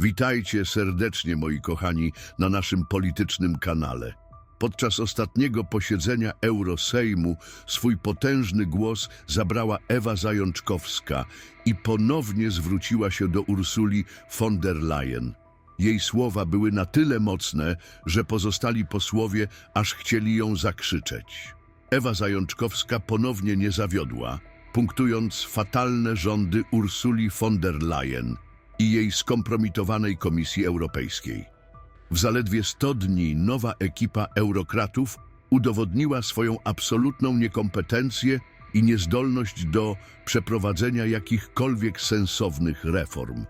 Witajcie serdecznie, moi kochani, na naszym politycznym kanale. Podczas ostatniego posiedzenia Eurosejmu swój potężny głos zabrała Ewa Zajączkowska i ponownie zwróciła się do Ursuli von der Leyen. Jej słowa były na tyle mocne, że pozostali posłowie aż chcieli ją zakrzyczeć. Ewa Zajączkowska ponownie nie zawiodła, punktując fatalne rządy Ursuli von der Leyen i jej skompromitowanej Komisji Europejskiej. W zaledwie 100 dni nowa ekipa eurokratów udowodniła swoją absolutną niekompetencję i niezdolność do przeprowadzenia jakichkolwiek sensownych reform.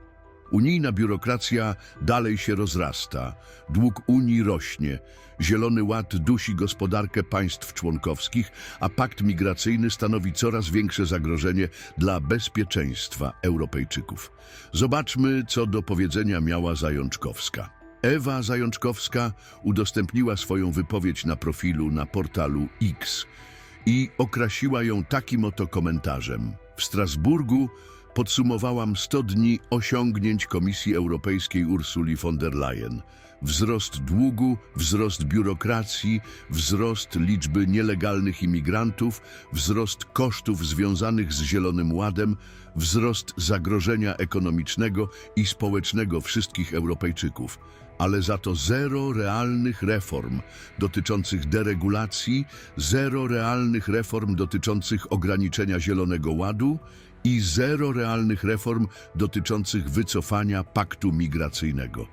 Unijna biurokracja dalej się rozrasta, dług Unii rośnie, Zielony Ład dusi gospodarkę państw członkowskich, a pakt migracyjny stanowi coraz większe zagrożenie dla bezpieczeństwa Europejczyków. Zobaczmy, co do powiedzenia miała Zajączkowska. Ewa Zajączkowska udostępniła swoją wypowiedź na profilu na portalu X i okrasiła ją takim oto komentarzem. W Strasburgu podsumowałam 100 dni osiągnięć Komisji Europejskiej Ursuli von der Leyen. Wzrost długu, wzrost biurokracji, wzrost liczby nielegalnych imigrantów, wzrost kosztów związanych z Zielonym Ładem, wzrost zagrożenia ekonomicznego i społecznego wszystkich Europejczyków ale za to zero realnych reform dotyczących deregulacji, zero realnych reform dotyczących ograniczenia Zielonego Ładu i zero realnych reform dotyczących wycofania paktu migracyjnego.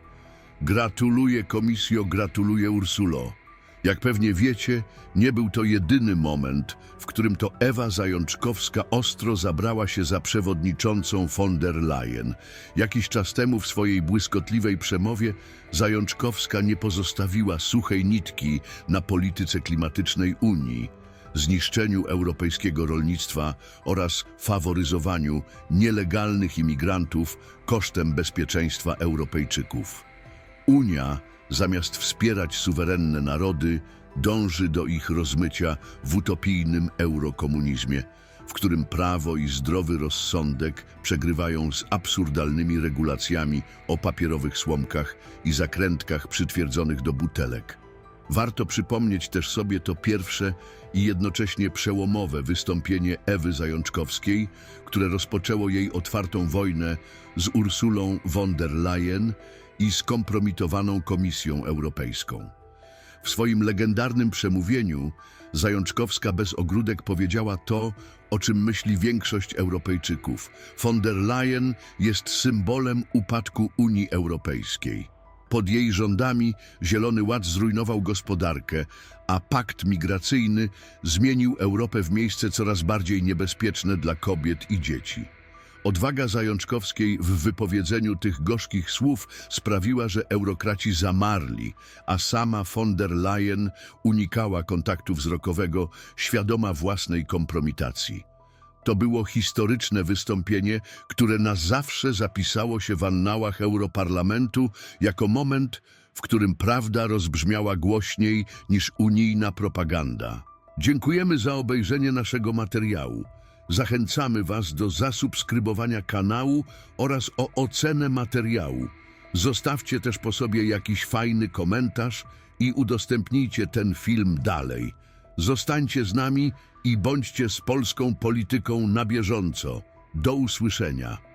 Gratuluję Komisjo, gratuluję Ursulo. Jak pewnie wiecie, nie był to jedyny moment, w którym to Ewa Zajączkowska ostro zabrała się za przewodniczącą von der Leyen. Jakiś czas temu w swojej błyskotliwej przemowie Zajączkowska nie pozostawiła suchej nitki na polityce klimatycznej Unii, zniszczeniu europejskiego rolnictwa oraz faworyzowaniu nielegalnych imigrantów kosztem bezpieczeństwa Europejczyków. Unia, zamiast wspierać suwerenne narody, dąży do ich rozmycia w utopijnym eurokomunizmie, w którym prawo i zdrowy rozsądek przegrywają z absurdalnymi regulacjami o papierowych słomkach i zakrętkach przytwierdzonych do butelek. Warto przypomnieć też sobie to pierwsze i jednocześnie przełomowe wystąpienie Ewy Zajączkowskiej, które rozpoczęło jej otwartą wojnę z Ursulą von der Leyen i skompromitowaną Komisją Europejską. W swoim legendarnym przemówieniu Zajączkowska bez ogródek powiedziała to, o czym myśli większość Europejczyków. Von der Leyen jest symbolem upadku Unii Europejskiej. Pod jej rządami Zielony Ład zrujnował gospodarkę, a pakt migracyjny zmienił Europę w miejsce coraz bardziej niebezpieczne dla kobiet i dzieci. Odwaga Zajączkowskiej w wypowiedzeniu tych gorzkich słów sprawiła, że eurokraci zamarli, a sama von der Leyen unikała kontaktu wzrokowego, świadoma własnej kompromitacji. To było historyczne wystąpienie, które na zawsze zapisało się w annałach Europarlamentu jako moment, w którym prawda rozbrzmiała głośniej niż unijna propaganda. Dziękujemy za obejrzenie naszego materiału. Zachęcamy Was do zasubskrybowania kanału oraz o ocenę materiału. Zostawcie też po sobie jakiś fajny komentarz i udostępnijcie ten film dalej. Zostańcie z nami i bądźcie z polską polityką na bieżąco. Do usłyszenia.